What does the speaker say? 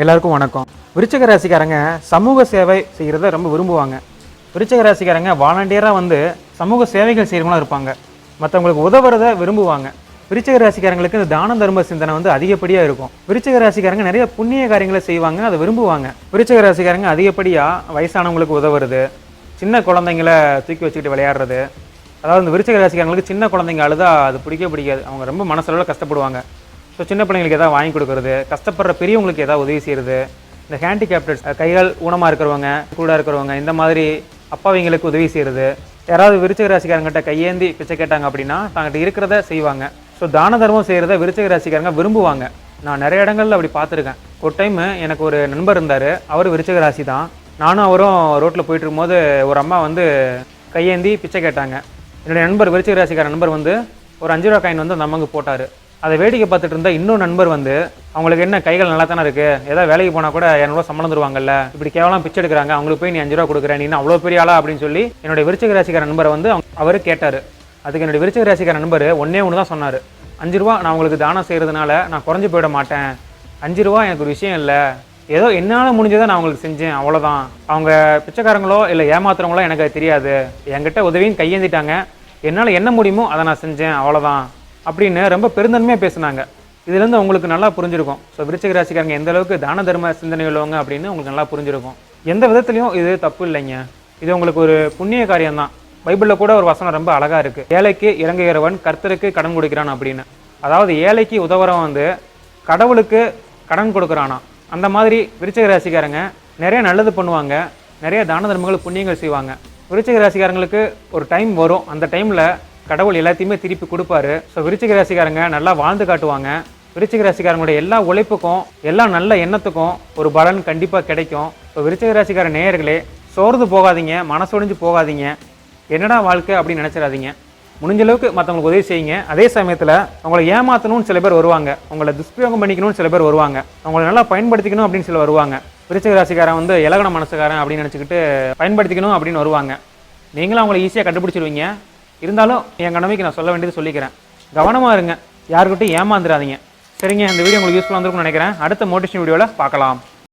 எல்லாருக்கும் வணக்கம். விருச்சக ராசிக்காரங்க சமூக சேவை செய்கிறத ரொம்ப விரும்புவாங்க. விருச்சக ராசிக்காரங்க வாலண்டியராக வந்து சமூக சேவைகள் செய்கிறவங்களாம் இருப்பாங்க. மற்றவங்களுக்கு உதவுறத விரும்புவாங்க. விருச்சக ராசிக்காரங்களுக்கு இந்த தான தர்ம சிந்தனை வந்து அதிகப்படியாக இருக்கும். விருச்சக ராசிக்காரங்க நிறைய புண்ணிய காரியங்களை செய்வாங்க அதை விரும்புவாங்க. விருச்சக ராசிக்காரங்க அதிகப்படியாக வயசானவங்களுக்கு உதவுறது சின்ன குழந்தைங்கள தூக்கி வச்சுக்கிட்டு விளையாடுறது. அதாவது இந்த விருச்சக ராசிக்காரங்களுக்கு சின்ன குழந்தைங்க அழுதா அது பிடிக்க பிடிக்காது. அவங்க ரொம்ப மனசளவில் கஷ்டப்படுவாங்க. ஸோ சின்ன பிள்ளைங்களுக்கு எதாவது வாங்கி கொடுக்குறது கஷ்டப்படுற பெரியவங்களுக்கு எதாவது உதவி செய்கிறது இந்த ஹேண்டிகேப்டட்ஸ் கைகள் ஊனமாக இருக்கிறவங்க கூட இருக்கிறவங்க இந்த மாதிரி அப்பாவிங்களுக்கு உதவி செய்கிறது யாராவது விருச்சிக ராசிக்காரங்கிட்ட கையேந்தி பிச்சை கேட்டாங்க அப்படின்னா தாங்கிட்ட இருக்கிறத செய்வாங்க. ஸோ தான தர்மம் செய்கிறத விருச்சிக ராசிக்காரங்க விரும்புவாங்க. நான் நிறைய இடங்களில் அப்படி பார்த்துருக்கேன். ஒரு டைம் எனக்கு ஒரு நண்பர் இருந்தார். அவர் விருச்சிக ராசி தான். நானும் அவரும் ரோட்டில் போயிட்டு இருக்கும்போது ஒரு அம்மா வந்து கையேந்தி பிச்சை கேட்டாங்க. என்னுடைய நண்பர் விருச்சிக ராசிக்கார நண்பர் வந்து ஒரு அஞ்சு ரூபா காயின் வந்து அந்த அம்மாவுக்கு போட்டார். அதை வேடிக்கை பார்த்துட்டு இருந்த இன்னொரு நண்பர் வந்து அவங்களுக்கு என்ன கைகள் நல்லா தானே இருக்கு? ஏதாவது வேலைக்கு போனால் கூட இரநூறுவா சம்பளம் தருவாங்கல்ல? இப்படி கேவலம் பிச்சை எடுக்கிறாங்க. அவங்களுக்கு போய் நீ அஞ்சு ரூபா கொடுக்குற நீ அவ்வளோ பெரிய ஆளா? அப்படின்னு சொல்லி என்னுடைய விருச்சிக ராசிக்கார நண்பரை வந்து அவர் கேட்டார். அதுக்கு என்னுடைய விருச்சிக ராசிக்கார நண்பர் ஒன்னே ஒன்று தான் சொன்னார். அஞ்சு ரூபா நான் உங்களுக்கு தானம் செய்கிறதுனால நான் குறைஞ்சி போயிட மாட்டேன். அஞ்சு ரூபா எனக்கு ஒரு விஷயம் இல்லை. ஏதோ என்னால் முடிஞ்சதை நான் அவங்களுக்கு செஞ்சேன். அவ்வளோதான் அவங்க பிச்சைக்காரங்களோ இல்லை ஏமாத்துறவங்களோ எனக்கு அது தெரியாது. என்கிட்ட உதவியும் கையேந்திட்டாங்க. என்னால் என்ன முடியுமோ அதை நான் செஞ்சேன். அவ்வளோதான் அப்படின்னு ரொம்ப பெருந்தன்மையாக பேசுனாங்க. இதுலேருந்து உங்களுக்கு நல்லா புரிஞ்சிருக்கும். ஸோ விருச்சிக ராசிக்காரங்க எந்த அளவுக்கு தான தர்ம சிந்தனை உள்ளவங்க அப்படின்னு உங்களுக்கு நல்லா புரிஞ்சிருக்கும். எந்த விதத்துலையும் இது தப்பு இல்லைங்க. இது உங்களுக்கு ஒரு புண்ணிய காரியம் தான் பைபிளில் கூட ஒரு வசனம் ரொம்ப அழகாக இருக்குது ஏழைக்கு இறங்குகிறவன் கர்த்தருக்கு கடன் கொடுக்கிறான் அப்படின்னு. அதாவது ஏழைக்கு உதவுறவன் வந்து கடவுளுக்கு கடன் கொடுக்குறானா. அந்த மாதிரி விருச்சிக ராசிக்காரங்க நிறைய நல்லது பண்ணுவாங்க. நிறைய தான தர்மங்கள் புண்ணியங்கள் செய்வாங்க. விருச்சிக ராசிக்காரங்களுக்கு ஒரு டைம் வரும். அந்த டைமில் கடவுள் எல்லாத்தையுமே திருப்பி கொடுப்பாரு. ஸோ விருச்சிக ராசிக்காரங்க நல்லா வாழ்ந்து காட்டுவாங்க. விருச்சிக ராசிக்காரங்களுடைய எல்லா உழைப்புக்கும் எல்லா நல்ல எண்ணத்துக்கும் ஒரு பலன் கண்டிப்பாக கிடைக்கும். ஸோ விருச்சிக ராசிக்கார நேயர்களே சோர்ந்து போகாதீங்க மனசொடிஞ்சு போகாதீங்க. என்னடா வாழ்க்கை அப்படின்னு நினச்சிடாதீங்க. முடிஞ்ச அளவுக்கு மற்றவங்களுக்கு உதவி செய்யுங்க. அதே சமயத்தில் உங்களை ஏமாற்றணும்னு சில பேர் வருவாங்க. உங்களை துஷ்பிரயோகம் பண்ணிக்கணும்னு சில பேர் வருவாங்க. உங்களை நல்லா பயன்படுத்திக்கணும் அப்படின்னு சில வருவாங்க. விருச்சிக ராசிக்காரன் வந்து இலகன மனசுக்காரன் அப்படின்னு நினச்சிக்கிட்டு பயன்படுத்திக்கணும் அப்படின்னு வருவாங்க. நீங்களும் அவங்கள ஈஸியாக கண்டுபிடிச்சிருவீங்க. இருந்தாலும் என் கடமைக்கு நான் சொல்ல வேண்டியது சொல்லிக்கிறேன். கவனமாக இருங்க. யாருக்கிட்டையும் ஏமாந்துடாதீங்க. சரிங்க இந்த வீடியோ உங்களுக்கு யூஸ்ஃபுல்லாக இருந்திருக்கும்னு நினைக்கிறேன். அடுத்த மோட்டிவேஷன் வீடியோவில் பார்க்கலாம்.